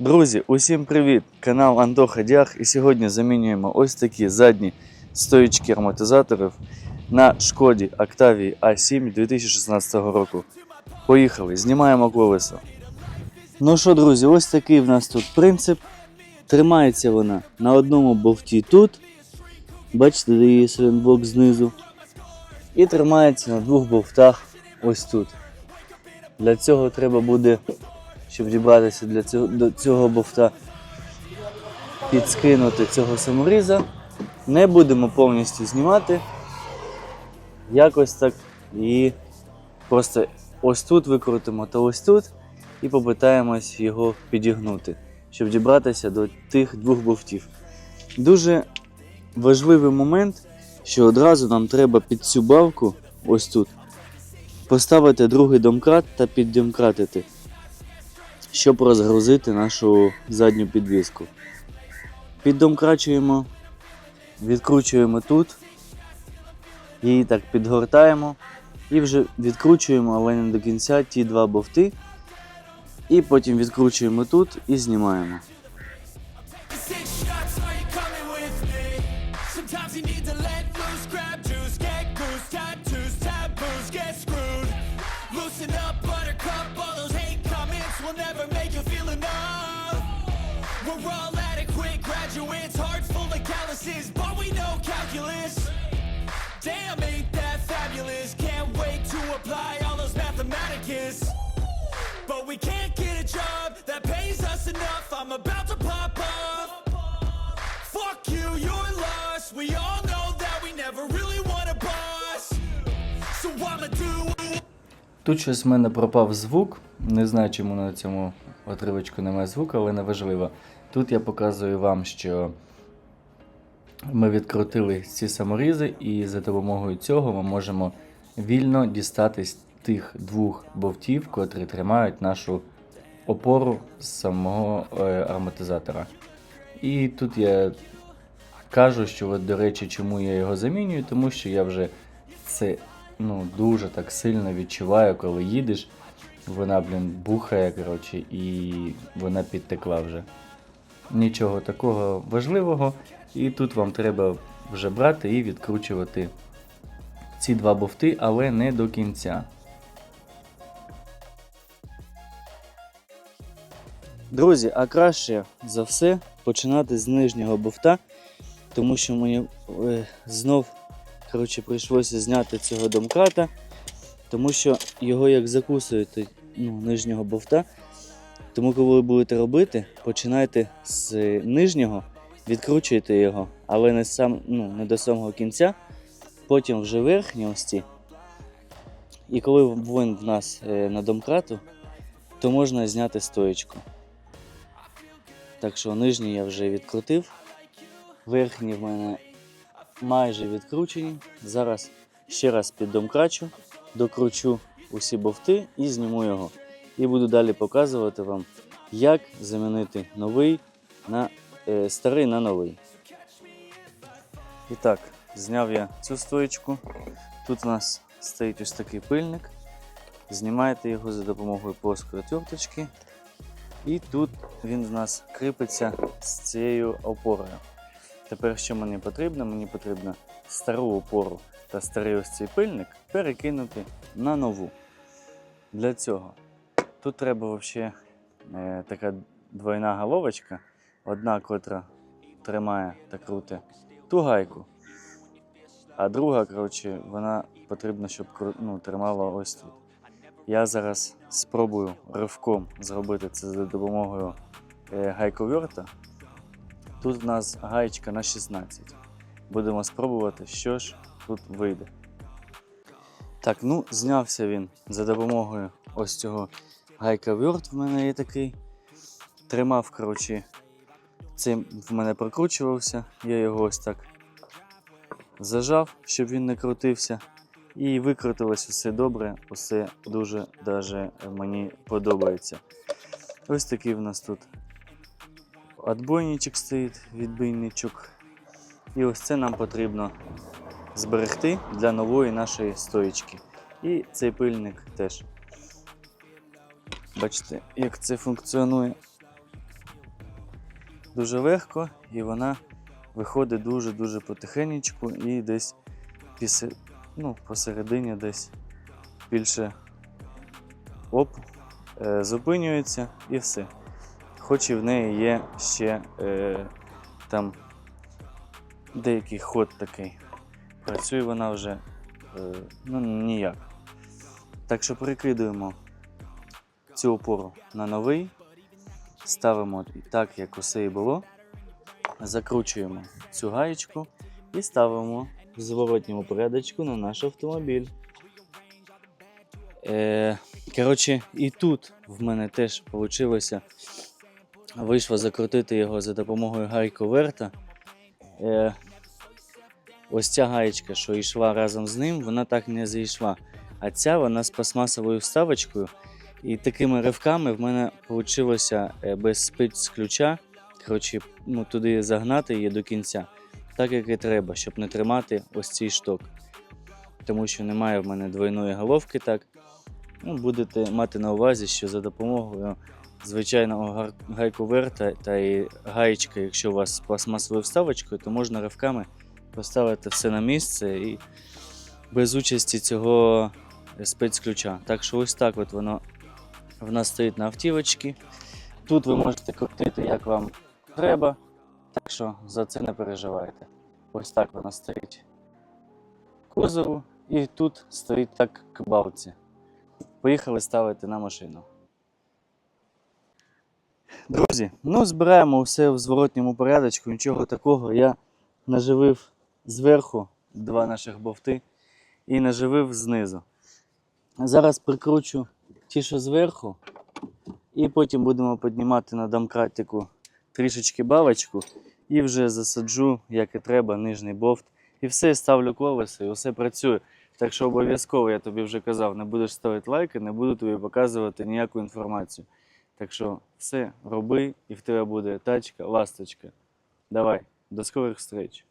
Друзі, усім привіт! Канал Антоха Дях. І сьогодні замінюємо ось такі задні стоїчки ароматизаторів на шкоді Octavia A7 2016 року. Поїхали, знімаємо колесо. Ну що, друзі, ось такий в нас тут принцип. Тримається вона на одному болті тут. Бачите, де є сайлентблок знизу. І тримається на двох болтах ось тут. Для цього треба буде щоб дібратися для цього, до цього бофта, підскинути цього саморіза. Не будемо повністю знімати. Якось так і просто ось тут викрутимо та ось тут і попитаємось його підігнути, щоб дібратися до тих двох бофтів. Дуже важливий момент, що одразу нам треба під цю балку, ось тут, поставити другий домкрат та піддомкратити щоб розгрузити нашу задню підвіску. Піддомкрачуємо, відкручуємо тут, її так підгортаємо і вже відкручуємо, але не до кінця ті два бовти. І потім відкручуємо тут і знімаємо. Calculus. Damn, ain't that fabulous? Can't wait to apply all those mathematicus. But we can't get a job that pays us enough. I'm about to pop off. Fuck you, you're lost. We all know that we never really want a boss. So I'ma do Тут щось в мене пропав звук. Не знаю, чому на цьому отривочку немає звуку, але не важливо. Тут я показую вам, що ми відкрутили ці саморізи, і за допомогою цього ми можемо вільно дістатись тих двох бовтів, котрі тримають нашу опору з самого е, ароматизатора. І тут я кажу, що, от, до речі, чому я його замінюю, тому що я вже це ну, дуже так сильно відчуваю, коли їдеш. Вона, блін, бухає, коротше, і вона підтекла вже. Нічого такого важливого. І тут вам треба вже брати і відкручувати ці два бовти, але не до кінця. Друзі, а краще за все починати з нижнього бовта, тому що мені е, знов коротше, прийшлося зняти цього домкрата, тому що його як закусуєте ну, нижнього бовта. Тому, коли ви будете робити, починайте з нижнього, відкручуйте його, але не, сам, ну, не до самого кінця, потім вже верхні ось ці. І коли він в нас е, на домкрату, то можна зняти стоєчку. Так що нижній я вже відкрутив. Верхні в мене майже відкручені. Зараз ще раз піддомкрачу, докручу усі бовти і зніму його. І буду далі показувати вам, як замінити новий на е, старий на новий. І так, зняв я цю стоєчку. Тут у нас стоїть ось такий пильник. Знімаєте його за допомогою плоскої отверточки. І тут він в нас кріпиться з цією опорою. Тепер що мені потрібно? Мені потрібно стару опору та старий ось цей пильник перекинути на нову. Для цього тут треба взагалі е, така двойна головочка, одна, котра тримає та крути ту гайку, а друга, коротше, вона потрібна, щоб ну, тримала ось тут. Я зараз спробую ривком зробити це за допомогою е, гайковерта. Тут в нас гаєчка на 16. Будемо спробувати, що ж тут вийде. Так, ну, знявся він за допомогою ось цього гайка-вёрт в мене є такий. Тримав, коротше, цим в мене прокручувався. Я його ось так зажав, щоб він не крутився. І викрутилось все добре, усе дуже даже мені подобається. Ось такий в нас тут отбойничок стоїть, відбійничок. І ось це нам потрібно зберегти для нової нашої стоїчки. І цей пильник теж. Бачите, як це функціонує. дуже легко і вона виходить дуже-дуже потихенечку і десь пісе, ну, посередині десь більше оп, е, зупинюється і все. Хоч і в неї є ще е, там деякий ход такий. Працює вона вже е, ну, ніяк. Так що прикидуємо цю опору на новий, ставимо так, як усе і було, закручуємо цю гаєчку і ставимо в зворотньому порядочку на наш автомобіль. Е, коротше, і тут в мене теж вийшло, вийшло закрутити його за допомогою гайковерта. Е, ось ця гаєчка, що йшла разом з ним, вона так не зайшла. А ця вона з пластмасовою вставочкою. І такими ривками в мене вийшло без спиць ключа. Коротше, ну, туди загнати її до кінця, так як і треба, щоб не тримати ось цей шток. Тому що немає в мене двойної головки, так. Ну, будете мати на увазі, що за допомогою звичайного гайковерта та і гаєчка, якщо у вас з пластмасовою вставочкою, то можна ривками поставити все на місце і без участі цього спецключа. Так що ось так от воно в нас стоїть на автівочці. Тут ви можете крутити, як вам треба. Так що за це не переживайте. Ось так вона стоїть кузову, і тут стоїть так к балці. Поїхали ставити на машину. Друзі, ну збираємо все в зворотньому порядочку, нічого такого. Я наживив зверху два наших бовти і наживив знизу. Зараз прикручу ті, що зверху, і потім будемо піднімати на домкратику трішечки балочку і вже засаджу, як і треба, нижній бовт. І все, ставлю колесо, і все працює. Так що обов'язково, я тобі вже казав, не будеш ставити лайки, не буду тобі показувати ніяку інформацію. Так що все, роби, і в тебе буде тачка, ласточка. Давай, до скорих встреч.